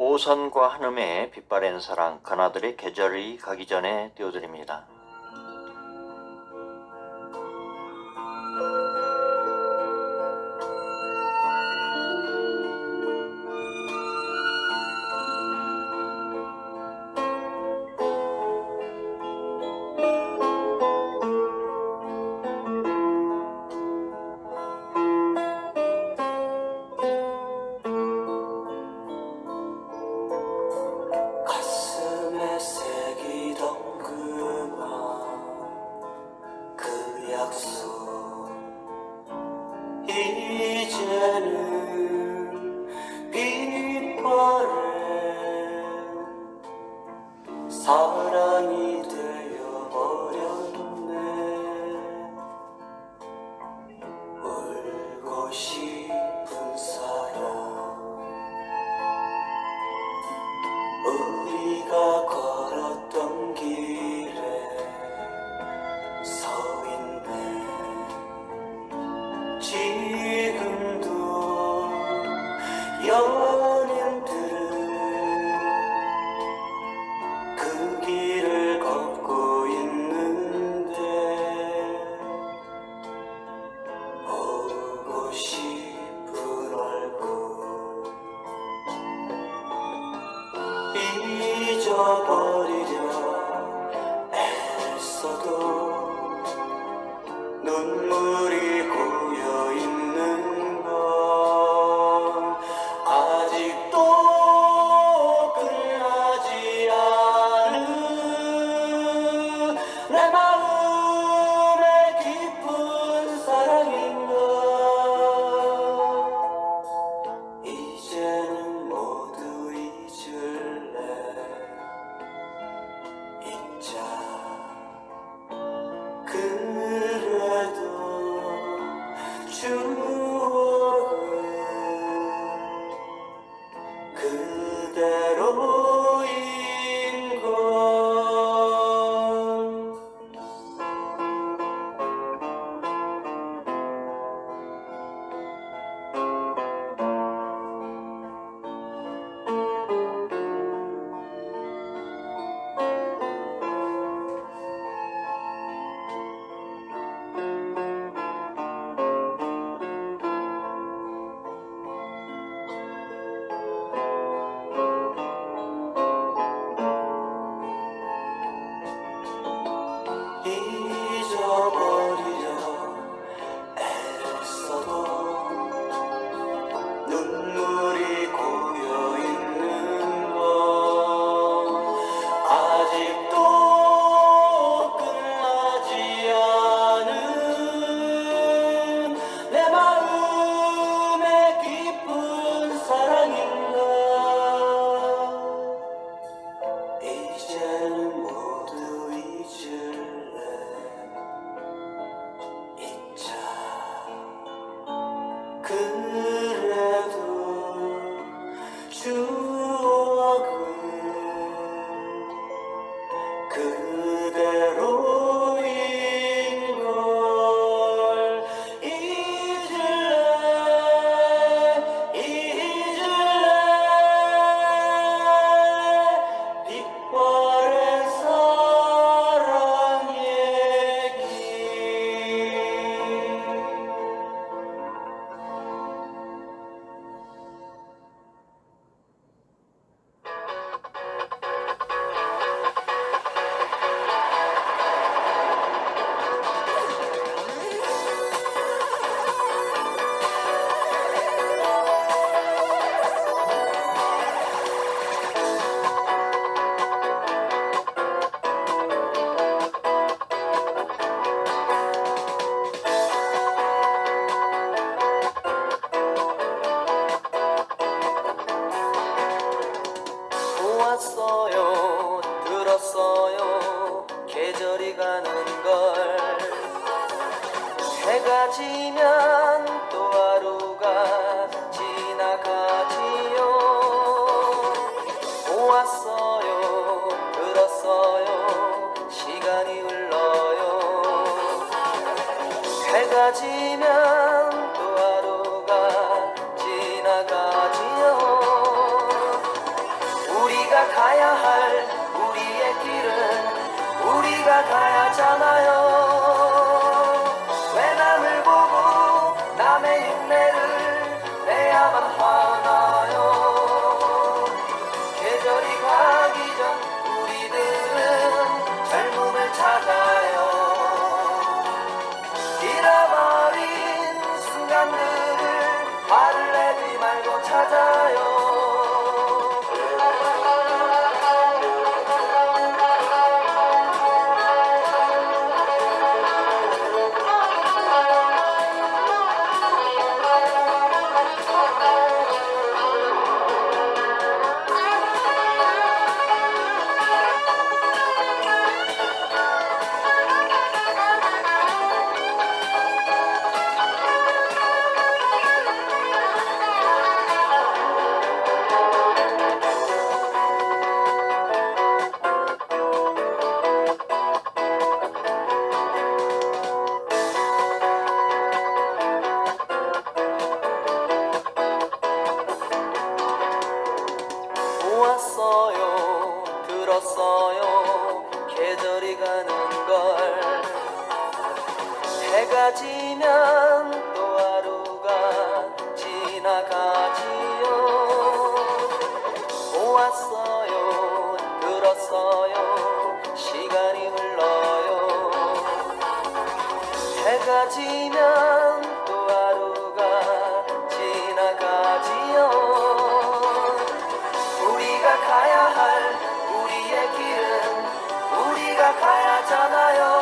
오선과 한음의 빛바랜 사랑 그나들의 계절이 가기 전에 띄워드립니다. 연인들은 그 길을 걷고 있는데 보고 싶은 얼굴 잊어버리려 애써도 눈물이 가는 걸. 해가 지면 또 하루가 지나가지요. 보았어요 들었어요 시간이 흘러요. 해가 지면 있어요. 계절이 가는 걸. 해가 지면 또 하루가 지나가지요. 보았어요 들었어요 시간이 흘러요. 해가 지면 じゃなよ。